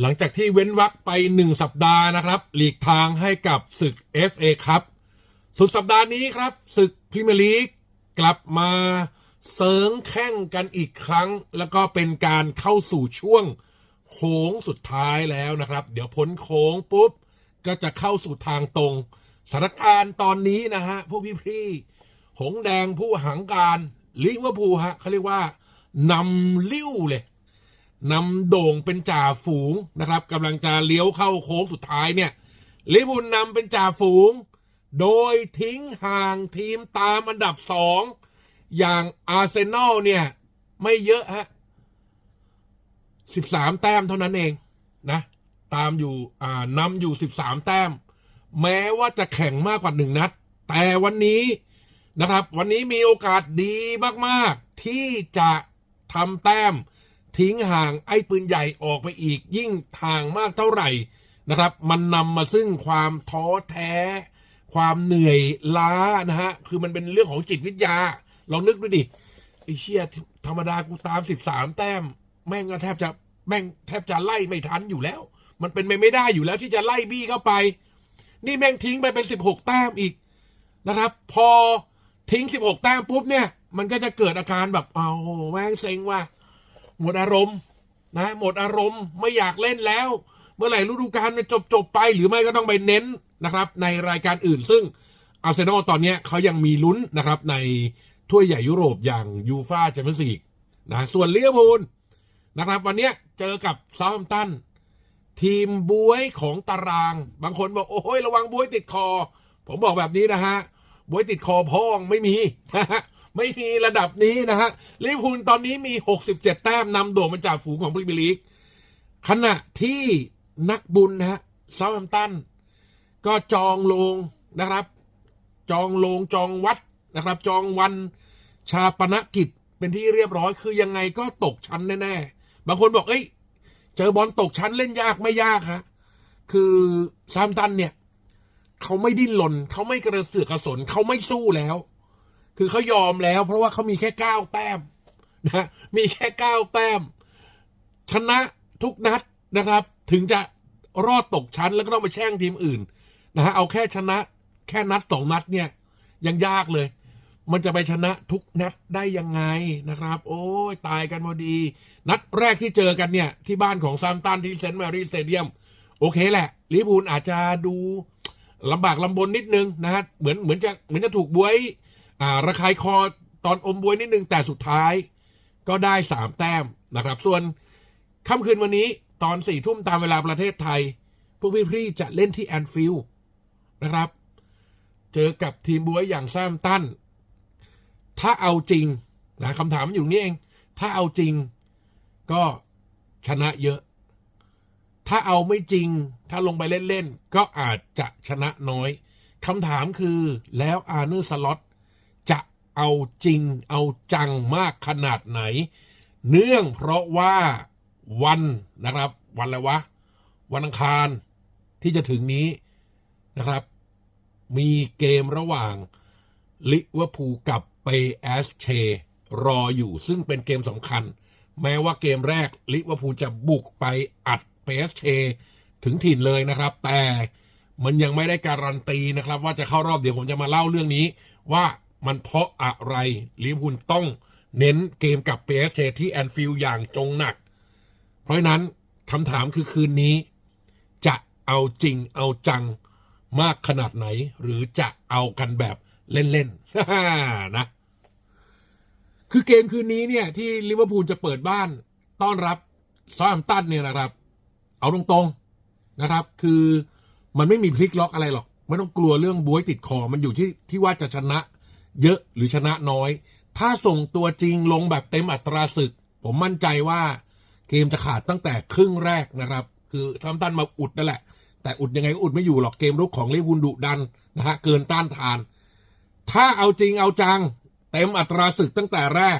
หลังจากที่เว้นวรรคไปหนึ่งสัปดาห์นะครับ หลีกทางให้กับศึก FA ครับ สุดสัปดาห์นี้ครับ ศึกพรีเมียร์ลีกกลับมาเสริงแข่งกันอีกครั้ง แล้วก็เป็นการเข้าสู่ช่วงโค้งสุดท้ายแล้วนะครับ เดี๋ยวพ้นโค้งปุ๊บ ก็จะเข้าสู่ทางตรงสถานการณ์ตอนนี้นะฮะ ผู้พี่ๆหงแดงผู้หังการลิเวอร์พูลฮะเขาเรียกว่านำลิ้วเลย นำโด่งเป็นจ่าฝูงนะครับกำลังจะเลี้ยวเข้าโค้งสุดท้ายเนี่ยลิเวอร์พูลนำเป็นจ่าฝูง โดยทิ้งห่างทีมตามอันดับสองอย่างอาร์เซนอลเนี่ย ไม่เยอะฮะสิบสามแต้มเท่านั้นเองนะตามอยู่อ่านำอยู่สิบสามแต้ม แม้ว่าจะแข่งมากกว่าหนึ่งนัด แต่วันนี้นะครับ วันนี้มีโอกาสดีมาก ๆ ที่จะทำแต้ม ทิ้งห่างไอ้ปืนใหญ่ออกไปอีก ยิ่งห่างมากเท่าไหร่นะครับ มันนำมาซึ่งความท้อแท้ ความเหนื่อยล้านะฮะคือมันเป็นเรื่องของจิตวิทยา ลองนึกดูดิไอ้เชี่ยธรรมดากูตามสิบสามแต้ม แม่งก็แทบจะแม่งแทบจะไล่ไม่ทันอยู่แล้ว มันเป็นไปไม่ได้อยู่แล้วที่จะไล่บี้เข้าไป นี่แม่งทิ้งไปเป็นสิบหกแต้มอีกนะครับ พอทิ้งสิบหกแต้มปุ๊บเนี่ย มันก็จะเกิดอาการแบบเอาแม่งเซ็งว่ะ หมดอารมณ์นะหมดอารมณ์ไม่อยากเล่นแล้ว เมื่อไหร่ฤดูกาลมันจบจบไป หรือไม่ก็ต้องไปเน้นนะครับ ในรายการอื่น ซึ่งอาร์เซนอลตอนนี้เขายังมีลุ้นนะครับ ในถ้วยใหญ่ยุโรปอย่างยูฟาแชมเปี้ยนส์ลีกนะส่วนเลียพูลนะครับ วันนี้เจอกับซา u ์ h มตันทีมบวยของตาราง บางคนบอก โอ้ยระวังบวยติดคอ ผมบอกแบบนี้นะฮะบวยติดคอพองไม่มีนะฮะ ไม่มีระดับนี้นะฮะลิเวอร์พูลตอนนี้มี 67 แต้มนำโด่งมาจากฝูงของพรีเมียร์ลีกขณะที่นักบุญนะฮะเซาท์แฮมป์ตันก็จองลงนะครับ จองลงจองวัดนะครับ จองวันชาปนกิจเป็นที่เรียบร้อยคือยังไงก็ตกชั้นแน่ๆ บางคนบอกเอ้ย เจอบอลตกชั้นเล่นยากไม่ยากฮะคือซามตันเนี่ย เขาไม่ดิ้นรนเขาไม่กระเสือกกระสนเขาไม่สู้แล้ว คือเขายอมแล้ว เพราะว่าเขามีแค่เก้าแต้มนะมีแค่เก้าแต้ม ชนะทุกนัดนะครับ ถึงจะรอดตกชั้นแล้วก็ต้องไปแช่งทีมอื่นนะฮะเอาแค่ชนะแค่นัดสองนัดเนี่ย ยังยากเลย มันจะไปชนะทุกนัดได้ยังไงนะครับ โอ้ยตายกันพอดี นัดแรกที่เจอกันเนี่ย ที่บ้านของซามตันที่เซนต์แมรี่สเตเดียม โอเคแหละลิเวอร์พูลอาจจะดูลำบากลำบนนิดนึงนะฮะเหมือนเหมือนจะเหมือนจะถูกบวย อ่าระคายคอตอนอมบวยนิดนึงแต่สุดท้ายก็ได้สามแต้มนะครับ ส่วนค่ำคืนวันนี้ตอนสี่ทุ่มตามเวลาประเทศไทย พวกพี่ๆจะเล่นที่แอนฟิลด์นะครับ เจอกับทีมบวยอย่างแซมตันถ้าเอาจริงนะคำถามมันอยู่นี่เอง ถ้าเอาจริงก็ชนะเยอะ ถ้าเอาไม่จริง ถ้าลงไปเล่น ๆ ก็อาจจะชนะน้อยคำถามคือแล้วอาร์เนอร์สล็อต เอาจริงเอาจังมากขนาดไหน เนื่องเพราะว่าวันนะครับ วันอะไรวะ วันอังคารที่จะถึงนี้นะครับ มีเกมระหว่างลิเวอร์พูลกับเปแอสเชรออยู่ซึ่งเป็นเกมสำคัญ แม้ว่าเกมแรกลิเวอร์พูลจะบุกไปอัดเปแอสเชถึงถิ่นเลยนะครับ แต่มันยังไม่ได้การันตีนะครับ ว่าจะเข้ารอบเดี๋ยวผมจะมาเล่าเรื่องนี้ว่า มันเพราะอะไรลิเวอร์พูลต้องเน้นเกมกับเปแอสเชที่แอนฟิลด์อย่างจงหนัก เพราะนั้นคำถามคือคืนนี้ จะเอาจริงเอาจังมากขนาดไหน หรือจะเอากันแบบเล่นๆนะคือเกมคืนนี้เนี่ยที่ลิเวอร์พูลจะเปิดบ้านต้อนรับซา u ์ h มตันเนี่ยนะครับ เอาตรงๆนะครับ คือมันไม่มีพลิกล็อกอะไรหรอก ไม่ต้องกลัวเรื่องบวยติดคอ มันอยู่ที่ที่ว่าจะชนะ เยอะหรือชนะน้อย ถ้าส่งตัวจริงลงแบบเต็มอัตราศึก ผมมั่นใจว่าเกมจะขาดตั้งแต่ครึ่งแรกนะครับ คือซา u ์ h มตันมาอุดนั่นแหละ แต่อุดยังไงก็อุดไม่อยู่หรอกเกมรุกของลิวูลดุดันนะฮะเกินต้านทาน ถ้าเอาจริงเอาจัง เต็มอัตราศึกตั้งแต่แรก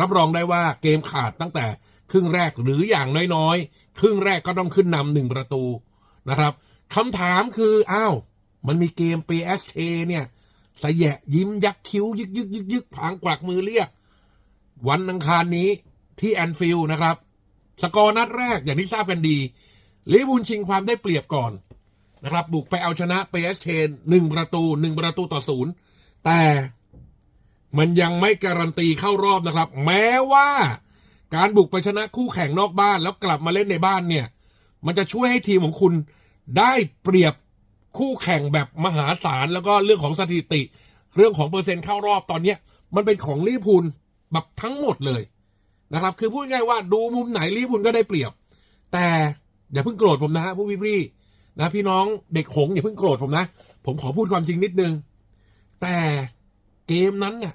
รับรองได้ว่าเกมขาดตั้งแต่ครึ่งแรกหรืออย่างน้อยๆ ครึ่งแรกก็ต้องขึ้นนำหนึ่งประตูนะครับคำถามคืออ้าวมันมีเกม PSA เนี่ย สยะยิ้มยักคิ้ว ยึกยึกยึกยึกผางกวักมือเรียก วันอังคารนี้ที่แอนฟิลด์นะครับ สกอร์นัดแรกอย่างที่ทราบกันดีลิเวอร์พูลชิงความได้เปรียบก่อนนะครับ บุกไปเอาชนะเปสเชนหนึ่งประตูหนึ่งประตูต่อศูนย์แต่มันยังไม่การันตีเข้ารอบนะครับ แม้ว่าการบุกไปชนะคู่แข่งนอกบ้านแล้วกลับมาเล่นในบ้านเนี่ย มันจะช่วยให้ทีมของคุณได้เปรียบ คู่แข่งแบบมหาศาลแล้วก็เรื่องของสถิติ เรื่องของเปอร์เซ็นต์เข้ารอบตอนเนี้ย มันเป็นของลิเวอร์พูลแบบทั้งหมดเลยนะครับ คือพูดง่ายว่าดูมุมไหนลิเวอร์พูลก็ได้เปรียบ แต่อย่าเพิ่งโกรธผมนะฮะผู้พี่ๆนะพี่น้องเด็กหงส์อย่าเพิ่งโกรธผมนะ ผมขอพูดความจริงนิดนึง แต่เกมนั้นเนี่ย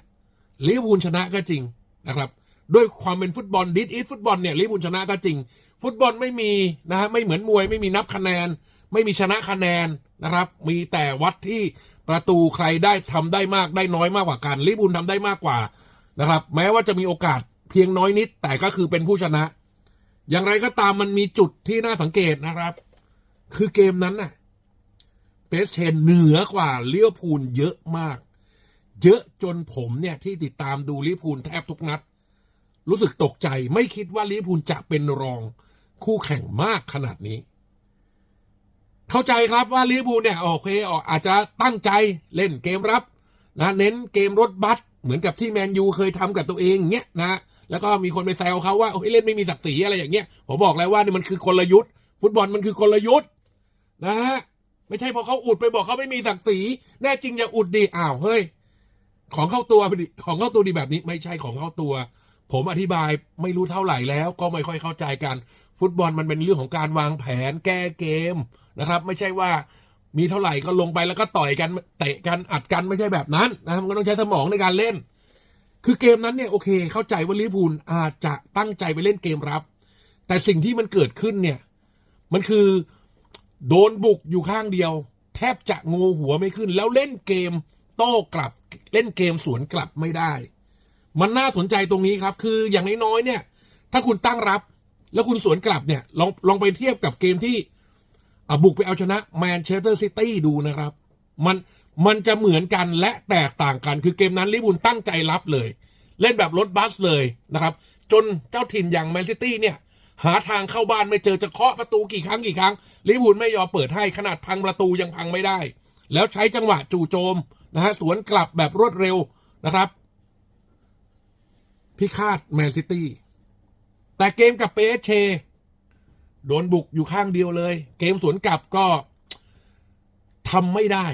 ลิเวอร์พูลชนะก็จริงนะครับด้วยความเป็นฟุตบอลดิสอีทฟุตบอลเนี่ยลิเวอร์พูลชนะก็จริง ฟุตบอลไม่มีนะฮะไม่เหมือนมวยไม่มีนับคะแนน ไม่มีชนะคะแนน นะครับ มีแต่วัดที่ประตูใครได้ทำได้มากได้น้อยมากกว่ากันลิเวอร์พูลทำได้มากกว่านะครับ แม้ว่าจะมีโอกาสเพียงน้อยนิด แต่ก็คือเป็นผู้ชนะ อย่างไรก็ตามมันมีจุดที่น่าสังเกตนะครับ คือเกมนั้นน่ะเปสเชนเหนือกว่าเลิเวพูลเยอะมาก เยอะจนผมเนี่ยที่ติดตามดูลิพูลแทบทุกนัด รู้สึกตกใจไม่คิดว่าลิพูลจะเป็นรองคู่แข่งมากขนาดนี้ เข้าใจครับว่าลิเวอร์พูลเนี่ยโอเคอาจจะตั้งใจเล่นเกมรับนะเน้นเกมรถบัสเหมือนกับที่แมนยูเคยทำกับตัวเองเงี้ยนะ แล้วก็มีคนไปแซวเขาว่าโอ้ยเล่นไม่มีศักดิ์ศรีอะไรอย่างเงี้ยผมบอกแล้วว่านี่มันคือกลยุทธ์ ฟุตบอลมันคือกลยุทธ์นะฮะไม่ใช่พอเขาอุดไปบอกเขาไม่มีศักดิ์ศรีแน่จริงอย่าอุดดิอ้าวเฮ้ยของเข้าตัวดิของเข้าตัวดีแบบนี้ไม่ใช่ของเข้าตัว ผมอธิบายไม่รู้เท่าไหร่แล้ว ก็ไม่ค่อยเข้าใจกัน ฟุตบอลมันเป็นเรื่องของการวางแผนแก้เกม นะครับ ไม่ใช่ว่ามีเท่าไหร่ก็ลงไปแล้วก็ต่อยกันเตะกันอัดกันไม่ใช่แบบนั้นนะมันก็ต้องใช้สมองในการเล่น คือเกมนั้นเนี่ยโอเค เข้าใจว่าลิพูลอาจจะตั้งใจไปเล่นเกมรับ แต่สิ่งที่มันเกิดขึ้นเนี่ย มันคือโดนบุกอยู่ข้างเดียว แทบจะงูหัวไม่ขึ้น แล้วเล่นเกมโต้กลับเล่นเกมสวนกลับไม่ได้ มันน่าสนใจตรงนี้ครับ คืออย่างน้อยๆเนี่ย ถ้าคุณตั้งรับ แล้วคุณสวนกลับเนี่ยลองลองไปเทียบกับเกมที่ บุกไปเอาชนะแมนเชสเตอร์ซิตี้ดูนะครับ มันมันจะเหมือนกันและแตกต่างกันคือเกมนั้นลิเวอร์พูลตั้งใจรับเลย เล่นแบบรถบัสเลยนะครับ จนเจ้าถิ่นอย่างแมนซิตี้เนี่ย หาทางเข้าบ้านไม่เจอจะเคาะประตูกี่ครั้งกี่ครั้งลิเวอร์พูลไม่ยอมเปิดให้ขนาดพังประตูยังพังไม่ได้ แล้วใช้จังหวะจู่โจมนะฮะสวนกลับแบบรวดเร็วนะครับ พิฆาตแมนซิตี้แต่เกมกับเปเช โดนบุกอยู่ข้างเดียวเลย เกมสวนกลับก็ทำไม่ได้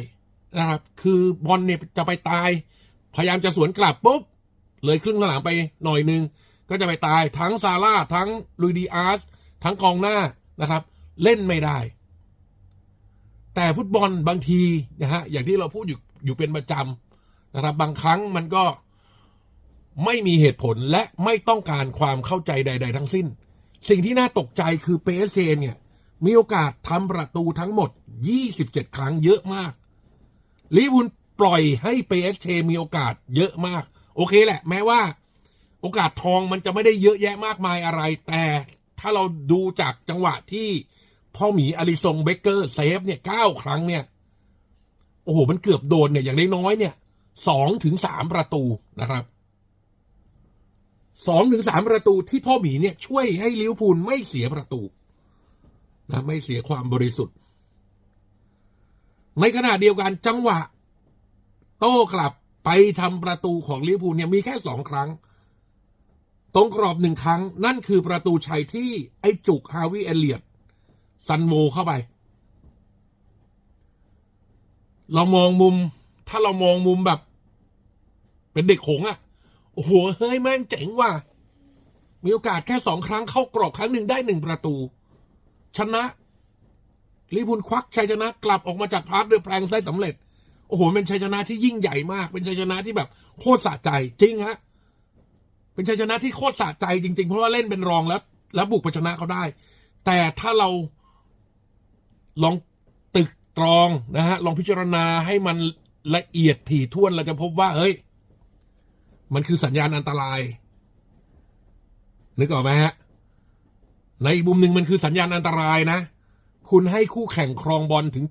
นะครับ คือบอลเนี่ยจะไปตาย พยายามจะสวนกลับปุ๊บ เลยครึ่งหลังไปหน่อยนึง ก็จะไปตายทั้งซาร่าทั้งลุยดีอาร์สทั้งกองหน้านะครับ เล่นไม่ได้ แต่ฟุตบอลบางทีนะฮะอย่างที่เราพูดอยู่อยู่เป็นประจำนะครับ บางครั้งมันก็ไม่มีเหตุผลและไม่ต้องการความเข้าใจใด ๆ ทั้งสิ้น สิ่งที่น่าตกใจคือเปเซเนี่ย มีโอกาสทำประตูทั้งหมด 27 ครั้งเยอะมากลิเวอร์พูลปล่อยให้เปเชมีโอกาสเยอะมาก โอเคแหละ แม้ว่า โอกาสทองมันจะไม่ได้เยอะแยะมากมายอะไร แต่ถ้าเราดูจากจังหวะที่พ่อหมีอลิซงเบเกอร์เซฟเนี่ยเก้าครั้งเนี่ย โอ้โห มันเกือบโดนเนี่ย อย่างน้อยๆเนี่ยสองถึงสามประตูนะครับ สองถึงสามประตูที่พ่อหมีเนี่ยช่วยให้ลิเวอร์พูลไม่เสียประตูนะไม่เสียความบริสุทธิ์ ในขณะเดียวกันจังหวะ โต้กลับไปทำประตูของลิเวอร์พูลเนี่ยมีแค่สองครั้ง ตรงกรอบหนึ่งครั้ง นั่นคือประตูชัยที่ไอ้จุกฮาวิเอเลียดซันโวเข้าไป เรามองมุม ถ้าเรามองมุมแบบ เป็นเด็กหงอะ่ะ อ้โหเฮ้ยแม่งเจ๋งว่ะ มีโอกาสแค่สองครั้งเข้ากรอบครั้งหนึ่งได้หนึ่งประตู ชนะลิพูลควักชัยชนะกลับออกมาจากพาร์คเดอแพลงได้สำเร็จ โอ้โหเป็นชัยชนะที่ยิ่งใหญ่มาก เป็นชัยชนะที่แบบโคตรสะใจจริงฮะเป็นชัยชนะที่โคตรสะใจจริง ๆ เพราะว่าเล่นเป็นรองแล้ว แล้วบุกไปชนะเขาได้ แต่ถ้าเราลองตึกตรองนะฮะลองพิจารณาให้มันละเอียดถี่ถ้วนเราจะพบว่าเฮ้ย มันคือสัญญาณอันตราย นึกออกไหมฮะ ในอีกมุมหนึ่งมันคือสัญญาณอันตรายนะ คุณให้คู่แข่งครองบอลถึง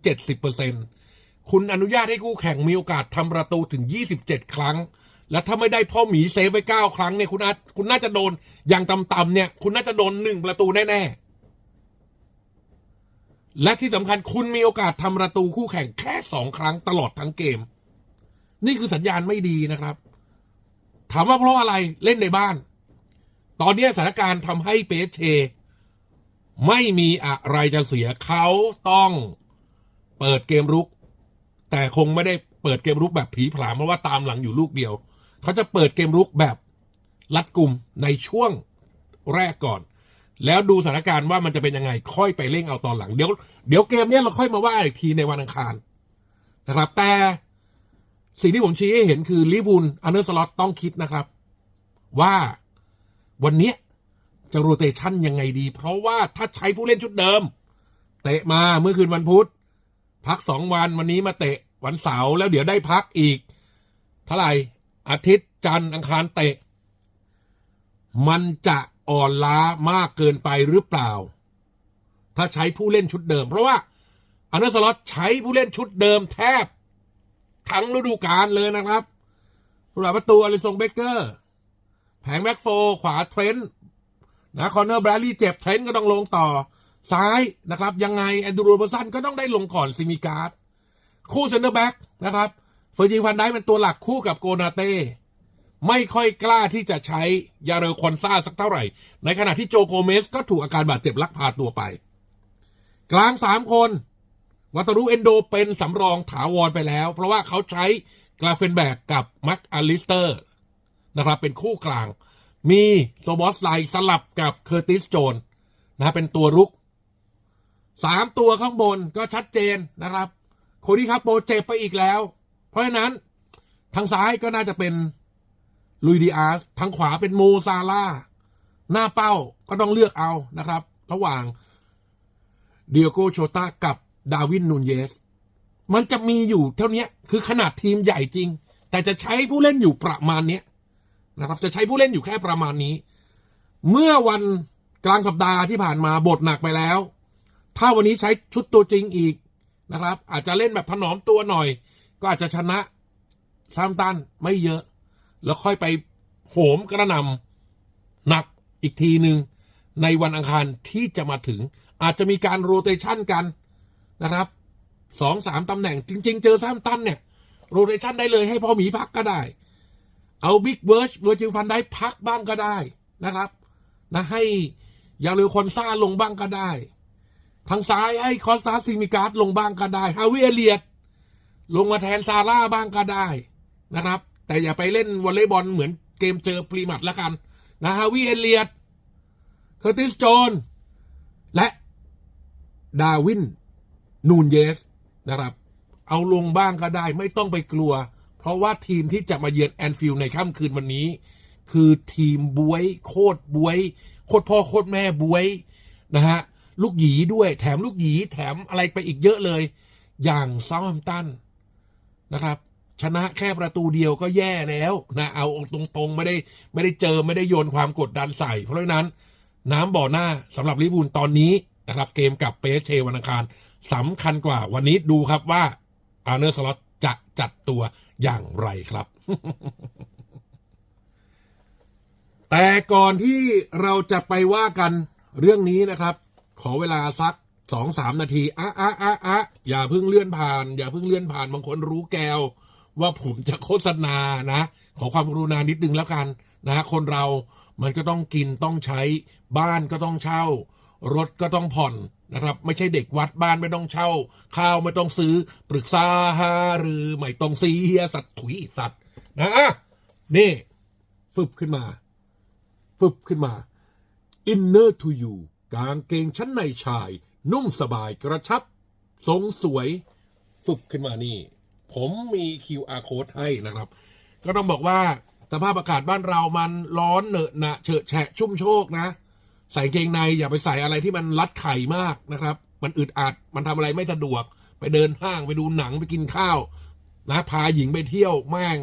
70%คุณอนุญาตให้คู่แข่งมีโอกาสทำประตูถึง 27 ครั้ง และถ้าไม่ได้พ่อหมีเซฟไว้ 9 ครั้งเนี่ยคุณอาคุณน่าจะโดนอย่างต่ำๆเนี่ย คุณน่าจะโดนหนึ่งประตูแน่และที่สำคัญคุณมีโอกาสทำประตูคู่แข่งแค่สองครั้งตลอดทั้งเกม นี่คือสัญญาณไม่ดีนะครับ ถามว่าเพราะอะไรเล่นในบ้าน ตอนนี้สถานการณ์ทำให้เปเชไม่มีอะไรจะเสียเขาต้องเปิดเกมรุก แต่คงไม่ได้เปิดเกมรุกแบบผีผลามเพราะว่าตามหลังอยู่ลูกเดียว เขาจะเปิดเกมรุกแบบรัดกลุ่มในช่วงแรกก่อน แล้วดูสถานการณ์ว่ามันจะเป็นยังไงค่อยไปเร่งเอาตอนหลังเดี๋ยวเดี๋ยวเกมเนี้ยเราค่อยมาว่าอีกทีในวันอังคารนะครับแต่ สิ่งที่ผมชี้ให้เห็นคือลิเวอร์พูลอันเดอร์สล็อตต้องคิดนะครับ ว่าวันนี้จะโรเตชันยังไงดี เพราะว่าถ้าใช้ผู้เล่นชุดเดิม เตะมาเมื่อคืนวันพุธ พักสองวันวันนี้มาเตะวันเสาร์แล้วเดี๋ยวได้พักอีก เท่าไหร่อาทิตย์จันทร์อังคารเตะ มันจะอ่อนล้ามากเกินไปหรือเปล่า ถ้าใช้ผู้เล่นชุดเดิม เพราะว่าอันเดอร์สล็อตใช้ผู้เล่นชุดเดิมแทบ ทั้งฤดูกาลเลยนะครับผู้รักประตูอลิซงเบเกอร์ แผงแบ็กโฟร์ขวาเทรนต์นะคอนเนอร์แบรลี่เจ็บเทรนต์ก็ต้องลงต่อ ซ้ายนะครับ ยังไงแอนดูโรเบอร์สันก็ต้องได้ลงก่อนซิมิการ์ดคู่เซนเตอร์แบ็กนะครับเฟอร์จิฟันได้เป็นตัวหลักคู่กับโกนาเต้ไม่ค่อยกล้าที่จะใช้ยาเรลคอนซาสักเท่าไหร่ ในขณะที่โจโกเมสก็ถูกอาการบาดเจ็บลักพาตัวไป กลางสามคน วัตรุเอนโดเป็นสำรองถาวรไปแล้ว เพราะว่าเขาใช้กราเฟนแบกกับมักอลิสเตอร์นะครับ เป็นคู่กลาง มีโซบอสไลสลับกับเคอร์ติสโจนนะเป็นตัวรุกสามตัวข้างบนก็ชัดเจนนะครับ โคดี้ครับโปเจ็บไปอีกแล้ว เพราะฉะนั้นทางซ้ายก็น่าจะเป็นลุยดีอาสทางขวาเป็นโมซาลาหน้าเป้าก็ต้องเลือกเอานะครับ ระหว่างเดียโกโชตากับ ดาวินนูนเยส มันจะมีอยู่เท่านี้คือขนาดทีมใหญ่จริง แต่จะใช้ผู้เล่นอยู่ประมาณนี้นะครับ จะใช้ผู้เล่นอยู่แค่ประมาณนี้ เมื่อวันกลางสัปดาห์ที่ผ่านมาบทหนักไปแล้ว ถ้าวันนี้ใช้ชุดตัวจริงอีกนะครับ อาจจะเล่นแบบถนอมตัวหน่อย ก็อาจจะชนะซามตันไม่เยอะ แล้วค่อยไปโหมกระหนำหนักอีกทีหนึ่งในวันอังคารที่จะมาถึง อาจจะมีการโรเตชันกัน นะครับสองสามตำแหน่งจริง ๆ เจอซามตันเนี่ยโรเตชันได้เลยให้พ่อหมีพักก็ได้ เอาบิ๊กเวิร์ชเวอร์จิลฟันได้พักบ้างก็ได้นะครับนะให้ยาเร็วคอนซ่าลงบ้างก็ได้ ทางซ้ายให้คอสตาซิมิการ์ดลงบ้างก็ได้ฮาวิเอเลียตลงมาแทนซาร่าบ้างก็ได้นะครับ แต่อย่าไปเล่นวอลเลย์บอลเหมือนเกมเจอพรีมัดล้วกันนะฮาวิเอเลียตเคอร์ติสโจนและดาวิน นูนเยสนะครับ เอาลงบ้างก็ได้ไม่ต้องไปกลัว เพราะว่าทีมที่จะมาเยือนแอนฟิลด์ในค่ำคืนวันนี้ คือทีมบวย โคตรบวย โคตรพ่อโคตรแม่บวยนะฮะลูกหยีด้วย แถมลูกหยีแถมอะไรไปอีกเยอะเลย อย่างซาท์แฮมตันนะครับ ชนะแค่ประตูเดียวก็แย่แล้วนะ เอาตรงๆ ไม่ได้ไม่ได้เจอไม่ได้โยนความกดดันใส่ เพราะฉะนั้น น้ำบ่อหน้าสำหรับลิเวอร์พูลตอนนี้นะครับ เกมกับเปเชวันอังคาร สำคัญกว่าวันนี้ดูครับว่าอาร์เนอร์สล็อตจะจัดตัวอย่างไรครับ แต่ก่อนที่เราจะไปว่ากันเรื่องนี้นะครับ ขอเวลาสักสองสามนาทีอะอะอะอะอย่าเพิ่งเลื่อนผ่าน อย่าเพิ่งเลื่อนผ่านบางคนรู้แกวว่าผมจะโฆษณานะ ขอความกรุณานิดนึงแล้วกันนะ คนเรามันก็ต้องกินต้องใช้บ้านก็ต้องเช่า รถก็ต้องผ่อน นะครับ ไม่ใช่เด็กวัดบ้านไม่ต้องเช่า ข้าวไม่ต้องซื้อ ปรึกษาหาหรือไม่ต้องเสียสัตว์ถุยสัตว์นะอะนี่ฟึบขึ้นมาฟึบขึ้นมา Inner to you กางเกงชั้นในชาย นุ่มสบายกระชับ ทรงสวยฟึบขึ้นมานี่ ผมมี QR code ให้นะครับ ก็ต้องบอกว่าสภาพอากาศบ้านเรามันร้อนเหนอะหนะเฉอะแฉะชุ่มโชกนะ ใส่เกงในอย่าไปใส่อะไรที่มันรัดไข่มากนะครับ มันอึดอัดมันทำอะไรไม่สะดวก ไปเดินห้างไปดูหนังไปกินข้าว นะพาหญิงไปเที่ยวแม่ง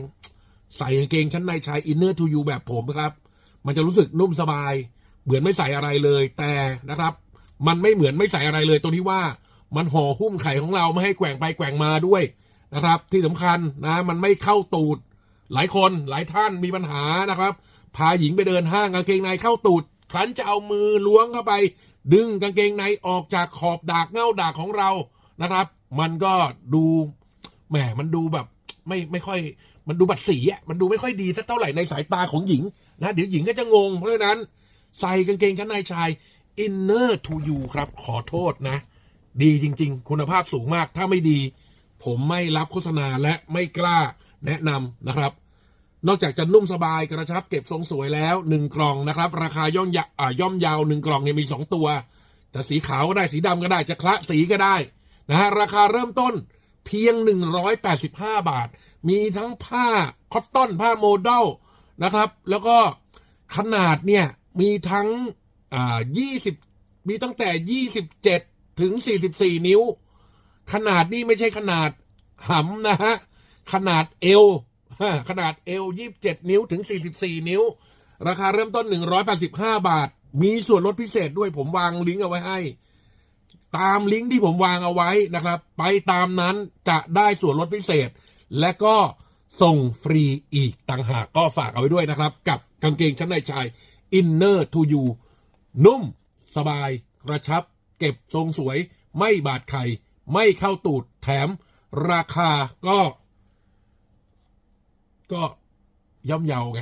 ใส่กางเกงชั้นในชายอินเนอร์ทูยูแบบผมครับ มันจะรู้สึกนุ่มสบาย เหมือนไม่ใส่อะไรเลยแต่นะครับ มันไม่เหมือนไม่ใส่อะไรเลยตรงที่ว่ามันห่อหุ้มไข่ของเราไม่ให้แกว่งไปแกว่งมาด้วยนะครับ ที่สำคัญนะ มันไม่เข้าตูด หลายคนหลายท่านมีปัญหานะครับ พาหญิงไปเดินห้างกางเกงในเข้าตูด ครั้นจะเอามือล้วงเข้าไป ดึงกางเกงในออกจากขอบดากเง่าดากของเรานะครับ มันก็ดูแหมมันดูแบบ ไม่ไม่ค่อย มันดูบัดสีอะมันดูไม่ค่อยดีสักเท่าไหร่ในสายตาของหญิงนะเดี๋ยวหญิงก็จะงง เพราะฉะนั้นใส่กางเกงชั้นในชาย inner to you ครับ ขอโทษนะ ดีจริง ๆ คุณภาพสูงมากถ้าไม่ดี ผมไม่รับโฆษณาและไม่กล้าแนะนำนะครับ นอกจากจะนุ่มสบายกระชับเก็บทรงสวยแล้วหนึ่งกล่องนะครับ ราคาย่อมยาย่อมยาวหนึ่งกล่องเนี่ยมีสองตัวจะสีขาวก็ได้สีดำก็ได้จะคละสีก็ได้นะฮะราคาเริ่มต้นเพียง 185 บาท มีทั้งผ้าคอตตอนผ้าโมเดลนะครับ แล้วก็ขนาดเนี่ยมีทั้งอ่า20 มีตั้งแต่ 27 ถึง 44 นิ้ว ขนาดนี้ไม่ใช่ขนาดหำนะฮะ ขนาดเอว ขนาดเอว27 นิ้วถึง 44 นิ้ว ราคาเริ่มต้น 185 บาท มีส่วนลดพิเศษด้วยผมวางลิงก์เอาไว้ให้ ตามลิงก์ที่ผมวางเอาไว้นะครับ ไปตามนั้นจะได้ส่วนลดพิเศษ และก็ส่งฟรีอีกต่างหากก็ฝากเอาไว้ด้วยนะครับ กับกางเกงชั้นในชาย Inner to You นุ่ม สบาย กระชับ เก็บทรงสวย ไม่บาดไข่ ไม่เข้าตูดแถม ราคาก็ ก็ย่อมเยาไง